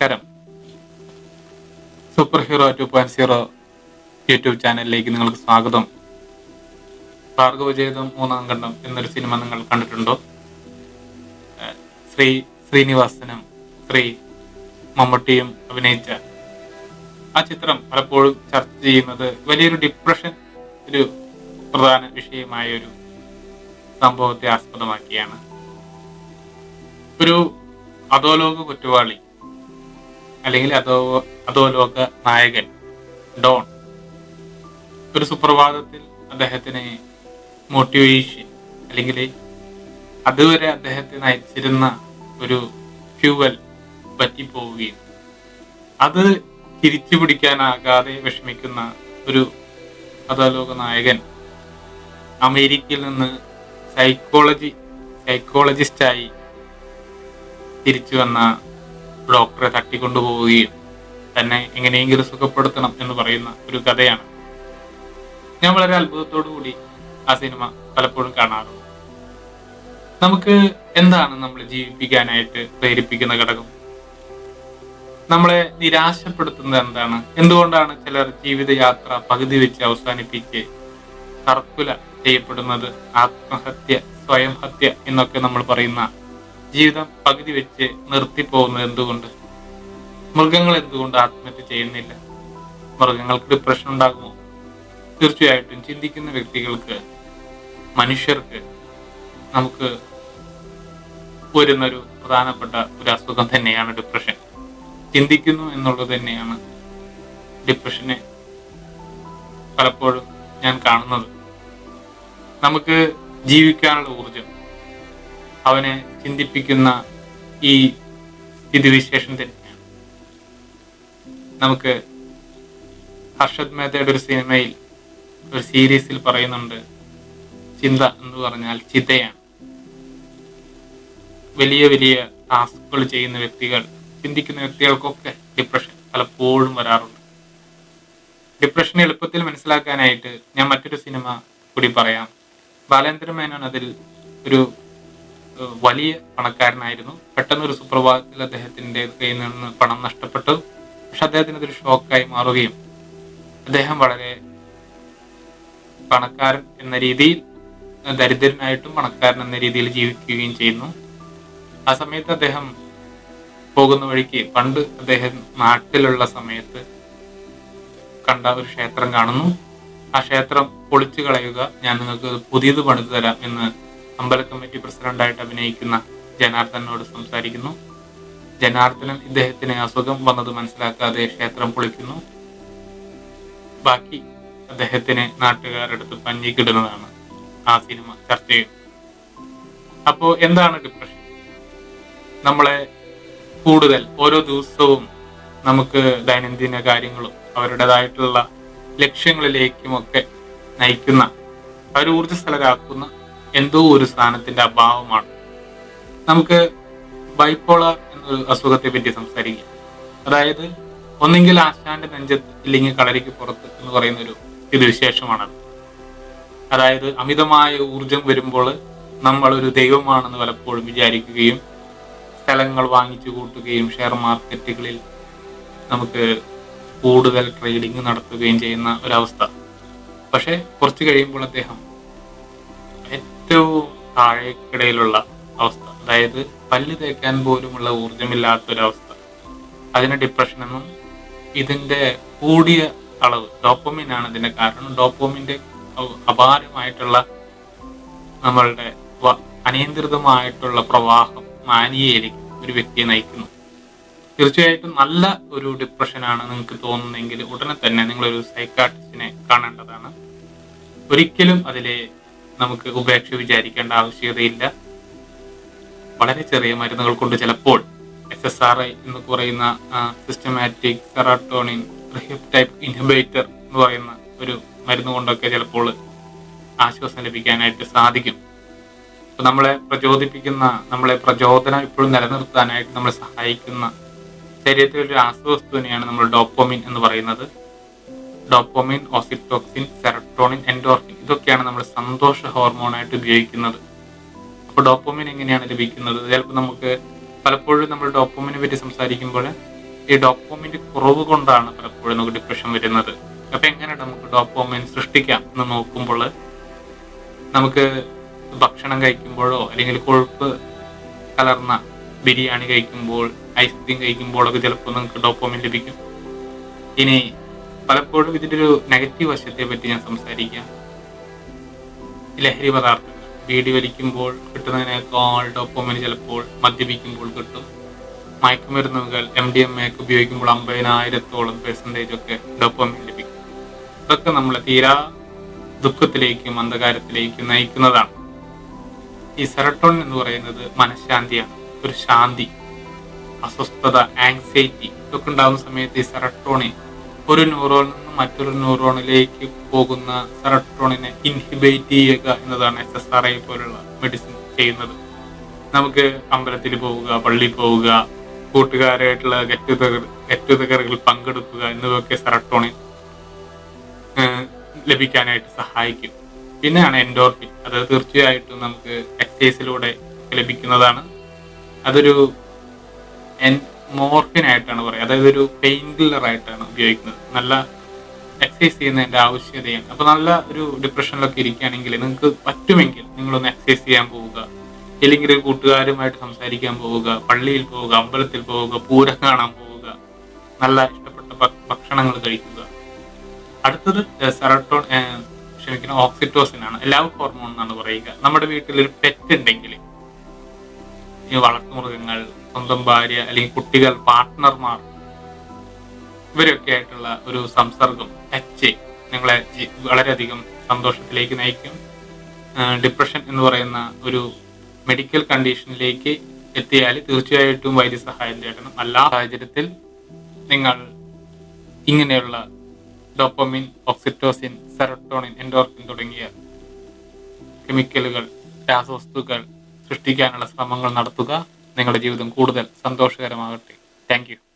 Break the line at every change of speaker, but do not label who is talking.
നമസ്കാരം. Super hero two point zero YouTube ചാനലിലേക്ക് നിങ്ങൾക്ക് സ്വാഗതം. ഭാർഗവജേതം മൂന്നാം ഖണ്ഡം എന്നൊരു സിനിമ നിങ്ങൾ കണ്ടിട്ടുണ്ടോ? ശ്രീ ശ്രീനിവാസനും ശ്രീ മമ്മൂട്ടിയും അഭിനയിച്ച ആ ചിത്രം പലപ്പോഴും ചർച്ച ചെയ്യുന്നത് വലിയൊരു ഡിപ്രഷൻ ഒരു പ്രധാന വിഷയമായ ഒരു സംഭവത്തെ ആസ്പദമാക്കിയാണ്. ഒരു അധോലോക കുറ്റവാളി അല്ലെങ്കിൽ അതോ അധോലോക നായകൻ ഡോൺ. ഒരു സുപ്രഭാതത്തിൽ അദ്ദേഹത്തിന് മോട്ടിവേഷൻ അല്ലെങ്കിൽ അതുവരെ അദ്ദേഹത്തെ നയിച്ചിരുന്ന ഒരു ഫ്യൂവൽ പറ്റിപ്പോവുകയും അത് തിരിച്ചു പിടിക്കാനാകാതെ വിഷമിക്കുന്ന ഒരു അധോലോക നായകൻ അമേരിക്കയിൽ നിന്ന് സൈക്കോളജി സൈക്കോളജിസ്റ്റായി തിരിച്ചു വന്ന ഡോക്ടറെ തട്ടിക്കൊണ്ടുപോവുകയും തന്നെ എങ്ങനെയെങ്കിലും സുഖപ്പെടുത്തണം എന്ന് പറയുന്ന ഒരു കഥയാണ്. ഞാൻ വളരെ കൂടി ആ സിനിമ പലപ്പോഴും കാണാറുണ്ട്. നമുക്ക് എന്താണ് നമ്മൾ ജീവിപ്പിക്കാനായിട്ട് പ്രേരിപ്പിക്കുന്ന ഘടകം? നമ്മളെ നിരാശപ്പെടുത്തുന്നത് എന്താണ്? എന്തുകൊണ്ടാണ് ചിലർ ജീവിതയാത്ര പകുതി വെച്ച് അവസാനിപ്പിച്ച് തർക്കുല ചെയ്യപ്പെടുന്നത് ആത്മഹത്യ സ്വയംഹത്യ എന്നൊക്കെ നമ്മൾ പറയുന്ന ജീവിതം പകുതി വെച്ച് നിർത്തിപ്പോകുന്നത് എന്തുകൊണ്ട്? മൃഗങ്ങൾ എന്തുകൊണ്ട് ആത്മഹത്യ ചെയ്യുന്നില്ല? മൃഗങ്ങൾക്ക് ഡിപ്രഷൻ ഉണ്ടാകുമോ? തീർച്ചയായിട്ടും ചിന്തിക്കുന്ന വ്യക്തികൾക്ക് മനുഷ്യർക്ക് നമുക്ക് വരുന്നൊരു പ്രധാനപ്പെട്ട ഒരു അസുഖം തന്നെയാണ് ഡിപ്രഷൻ ചിന്തിക്കുന്നു എന്നുള്ളത് തന്നെയാണ് ഡിപ്രഷനെ പലപ്പോഴും ഞാൻ കാണുന്നത്. നമുക്ക് ജീവിക്കാനുള്ള ഊർജം അവനെ ചിന്തിപ്പിക്കുന്ന ഈ സ്ഥിതിവിശേഷം തന്നെയാണ് നമുക്ക് ഹർഷദ് മേത്തയുടെ ഒരു സിനിമയിൽ ഒരു സീരീസിൽ പറയുന്നുണ്ട് ചിന്ത എന്ന് പറഞ്ഞാൽ ചിതയാണ്. വലിയ വലിയ ടാസ്കുകൾ ചെയ്യുന്ന വ്യക്തികൾ ചിന്തിക്കുന്ന വ്യക്തികൾക്കൊക്കെ ഡിപ്രഷൻ പലപ്പോഴും വരാറുണ്ട്. ഡിപ്രഷൻ എളുപ്പത്തിൽ മനസ്സിലാക്കാനായിട്ട് ഞാൻ മറ്റൊരു സിനിമ കൂടി പറയാം. ബാലേന്ദ്ര മേനോൻ അതിൽ ഒരു വലിയ പണക്കാരനായിരുന്നു. പെട്ടെന്ന് ഒരു സുപ്രഭാതത്തിൽ അദ്ദേഹത്തിന്റെ കയ്യിൽ നിന്ന് പണം നഷ്ടപ്പെട്ടു. പക്ഷെ അദ്ദേഹത്തിന് അതൊരു ഷോക്കായി മാറുകയും അദ്ദേഹം വളരെ പണക്കാരൻ എന്ന രീതിയിൽ ദരിദ്രനായിട്ടും പണക്കാരൻ എന്ന രീതിയിൽ ജീവിക്കുകയും ചെയ്യുന്നു. ആ സമയത്ത് അദ്ദേഹം പോകുന്ന വഴിക്ക് പണ്ട് അദ്ദേഹം നാട്ടിലുള്ള സമയത്ത് കണ്ട ഒരു ക്ഷേത്രം കാണുന്നു. ആ ക്ഷേത്രം പൊളിച്ചു കളയുക ഞാൻ നിങ്ങൾക്ക് പുതിയത് പണിതു തരാം എന്ന് അമ്പല കമ്മിറ്റി പ്രസിഡന്റായിട്ട് അഭിനയിക്കുന്ന ജനാർദ്ദനോട് സംസാരിക്കുന്നു. ജനാർദ്ദനൻ ഇദ്ദേഹത്തിന് അസുഖം വന്നത് മനസ്സിലാക്കാതെ ക്ഷേത്രം പൊളിക്കുന്നു. ബാക്കി അദ്ദേഹത്തിന് നാട്ടുകാരെടുത്ത് പഞ്ഞിക്കിടുന്നതാണ് ആ സിനിമ ചർച്ച ചെയ്യുന്നത്. അപ്പോ എന്താണ് ഡിപ്രഷൻ നമ്മളെ കൂടുതൽ ഓരോ ദിവസവും നമുക്ക് ദൈനംദിന കാര്യങ്ങളും അവരുടേതായിട്ടുള്ള ലക്ഷ്യങ്ങളിലേക്കുമൊക്കെ നയിക്കുന്ന അവർ ഊർജസ്വലരാക്കുന്ന എന്തോ ഒരു സ്ഥാനത്തിന്റെ അഭാവമാണ്. നമുക്ക് ബൈപ്പോളർ എന്നൊരു അസുഖത്തെ പറ്റി സംസാരിക്കാം. അതായത് ഒന്നെങ്കിൽ ആശാന്റെ നെഞ്ചത്ത് ഇല്ലെങ്കിൽ കളരിക്ക് പുറത്ത് എന്ന് പറയുന്ന ഒരു ഇത് വിശേഷമാണത് അതായത് അമിതമായ ഊർജം വരുമ്പോൾ നമ്മൾ ഒരു ദൈവമാണെന്ന് പലപ്പോഴും വിചാരിക്കുകയും സ്ഥലങ്ങൾ വാങ്ങിച്ചു കൂട്ടുകയും ഷെയർ മാർക്കറ്റുകളിൽ നമുക്ക് കൂടുതൽ ട്രേഡിംഗ് നടത്തുകയും ചെയ്യുന്ന ഒരവസ്ഥ. പക്ഷെ കുറച്ച് കഴിയുമ്പോൾ അദ്ദേഹം ഏറ്റവും താഴേക്കിടയിലുള്ള അവസ്ഥ. അതായത് പല്ല് തേക്കാൻ പോലുമുള്ള ഊർജമില്ലാത്തൊരവസ്ഥ അതിന് ഡിപ്രഷൻ എന്നും ഇതിന്റെ കൂടിയ അളവ് ഡോപ്പോമിൻ ആണ് ഇതിന്റെ കാരണം. ഡോപ്പോമിന്റെ അപാരമായിട്ടുള്ള നമ്മളുടെ അനിയന്ത്രിതമായിട്ടുള്ള പ്രവാഹം മാനിയയിലേക്ക് ഒരു വ്യക്തിയെ നയിക്കുന്നു. തീർച്ചയായിട്ടും നല്ല ഒരു ഡിപ്രഷനാണ് നിങ്ങൾക്ക് തോന്നുന്നതെങ്കിൽ ഉടനെ തന്നെ നിങ്ങളൊരു സൈക്കാട്രിസ്റ്റിനെ കാണേണ്ടതാണ്. ഒരിക്കലും അതിലെ നമുക്ക് ഉപേക്ഷ വിചാരിക്കേണ്ട ആവശ്യകതയില്ല. വളരെ ചെറിയ മരുന്നുകൾ കൊണ്ട് ചിലപ്പോൾ. എസ് എസ് ആർ ഐ എന്ന് പറയുന്ന സിസ്റ്റമാറ്റിക് സെറാട്ടോണിൻ ടൈപ്പ് ഇൻഹിബേറ്റർ എന്ന് പറയുന്ന ഒരു മരുന്ന് കൊണ്ടൊക്കെ ചിലപ്പോൾ ആശ്വാസം ലഭിക്കാനായിട്ട് സാധിക്കും. അപ്പം നമ്മളെ പ്രചോദിപ്പിക്കുന്ന നമ്മളെ പ്രചോദനം ഇപ്പോഴും നിലനിർത്താനായിട്ട് നമ്മളെ സഹായിക്കുന്ന ശരീരത്തിലൊരു രാസവസ്തുവിനെയാണ് നമ്മൾ ഡോപ്പോമിൻ എന്ന് പറയുന്നത്. ഡോപ്പോമിൻ ഓസിറ്റോക്സിൻ സെറട്ടോണിൻ എൻഡോർഫിൻ ഇതൊക്കെയാണ് നമ്മൾ സന്തോഷ ഹോർമോണായിട്ട് ഉപയോഗിക്കുന്നത്. അപ്പോൾ ഡോപ്പോമിൻ എങ്ങനെയാണ് ലഭിക്കുന്നത്? ചിലപ്പോൾ നമുക്ക് പലപ്പോഴും നമ്മൾ ഡോപ്പോമിനെ പറ്റി സംസാരിക്കുമ്പോൾ ഈ ഡോപ്പോമിന്റെ കുറവ് കൊണ്ടാണ് പലപ്പോഴും നമുക്ക് ഡിപ്രഷൻ വരുന്നത്. അപ്പം എങ്ങനെ നമുക്ക് ഡോപ്പോമിൻ സൃഷ്ടിക്കാം എന്ന് നോക്കുമ്പോൾ നമുക്ക് ഭക്ഷണം കഴിക്കുമ്പോഴോ അല്ലെങ്കിൽ കൊഴുപ്പ് കലർന്ന ബിരിയാണി കഴിക്കുമ്പോൾ ഐസ്ക്രീം കഴിക്കുമ്പോഴൊക്കെ ചിലപ്പോൾ നിങ്ങൾക്ക് ഡോപ്പോമിൻ ലഭിക്കും. ഇനി പലപ്പോഴും ഇതിന്റെ ഒരു നെഗറ്റീവ് വശത്തെ പറ്റി ഞാൻ സംസാരിക്കാം. ലഹരി പദാർത്ഥങ്ങൾ വീടി വലിക്കുമ്പോൾ കിട്ടുന്നതിനേക്കാൾ ഡോപ്പോമിന് ചിലപ്പോൾ മദ്യപിക്കുമ്പോൾ കിട്ടും. മയക്കുമരുന്നുകൾ എം ഡി എം എ ഒക്കെ ഉപയോഗിക്കുമ്പോൾ അമ്പതിനായിരത്തോളം പെർസെന്റേജ് ഒക്കെ ഡോപ്പോമിൻ ലഭിക്കും. ഇതൊക്കെ നമ്മളെ തീരാ ദുഃഖത്തിലേക്കും അന്ധകാരത്തിലേക്കും നയിക്കുന്നതാണ്. ഈ സെറട്ടോൺ എന്ന് പറയുന്നത് മനഃശാന്തിയാണ് ഒരു ശാന്തി അസ്വസ്ഥത ആങ്സൈറ്റി ഇതൊക്കെ ഉണ്ടാകുന്ന സമയത്ത് ഈ സെറട്ടോണിൻ ഒരു ന്യൂറോണിൽ നിന്ന് മറ്റൊരു ന്യൂറോണിലേക്ക് പോകുന്ന സെറട്രോണിനെ ഇൻഹിബേറ്റ് ചെയ്യുക എന്നതാണ് എസ് എസ് ആർ ഐ പോലുള്ള മെഡിസിൻ ചെയ്യുന്നത്. നമുക്ക് അമ്പലത്തിൽ പോവുക പള്ളിയിൽ പോവുക കൂട്ടുകാരായിട്ടുള്ള ഗെറ്റ് ഗെറ്റ് പങ്കെടുക്കുക എന്നിവയൊക്കെ സെറട്ടോണിൻ ലഭിക്കാനായിട്ട് സഹായിക്കും. പിന്നെയാണ് എൻഡോർഫിൻ അത് തീർച്ചയായിട്ടും നമുക്ക് എക്സസൈസിലൂടെ ലഭിക്കുന്നതാണ്. അതൊരു എൻ മോർഫിൻ ആയിട്ടാണ് പറയുക. അതായത് ഒരു പെയിൻ കില്ലർ ആയിട്ടാണ് ഉപയോഗിക്കുന്നത്. നല്ല എക്സസൈസ് ചെയ്യുന്നതിന്റെ ആവശ്യതയാണ്. അപ്പോൾ നല്ല ഒരു ഡിപ്രഷനിലൊക്കെ ഇരിക്കുകയാണെങ്കിൽ നിങ്ങൾക്ക് പറ്റുമെങ്കിൽ നിങ്ങളൊന്ന് എക്സസൈസ് ചെയ്യാൻ പോവുക. ഇല്ലെങ്കിൽ ഒരു കൂട്ടുകാരുമായിട്ട് സംസാരിക്കാൻ പോവുക. പള്ളിയിൽ പോവുക അമ്പലത്തിൽ പോവുക പൂരം കാണാൻ പോവുക. നല്ല ഇഷ്ടപ്പെട്ട ഭക്ഷണങ്ങൾ കഴിക്കുക. അടുത്തത് സെറട്ടോൺ ക്ഷമിക്കണം ഓക്സിറ്റോസിൻ ആണ്. ലവ് ഹോർമോൺ എന്നാണ് പറയുക. നമ്മുടെ വീട്ടിൽ ഒരു പെറ്റ് ഉണ്ടെങ്കിൽ ഈ വളർത്തുമൃഗങ്ങൾ സ്വന്തം ഭാര്യ അല്ലെങ്കിൽ കുട്ടികൾ പാർട്ട്ണർമാർ ഇവരൊക്കെ ആയിട്ടുള്ള ഒരു സംസർഗം ടച്ച് നിങ്ങളെ വളരെയധികം സന്തോഷത്തിലേക്ക് നയിക്കും. ഡിപ്രഷൻ എന്ന് പറയുന്ന ഒരു മെഡിക്കൽ കണ്ടീഷനിലേക്ക് എത്തിയാൽ തീർച്ചയായിട്ടും വൈദ്യസഹായം തേടണം. അല്ലാ സാഹചര്യത്തിൽ നിങ്ങൾ ഇങ്ങനെയുള്ള ഡോപ്പമിൻ ഓക്സിറ്റോസിൻ സെറട്ടോണിൻ എൻഡോർഫിൻ തുടങ്ങിയ കെമിക്കലുകൾ രാസവസ്തുക്കൾ സൃഷ്ടിക്കാനുള്ള ശ്രമങ്ങൾ നടത്തുക. നിങ്ങളുടെ ജീവിതം കൂടുതൽ സന്തോഷകരമാകട്ടെ. താങ്ക്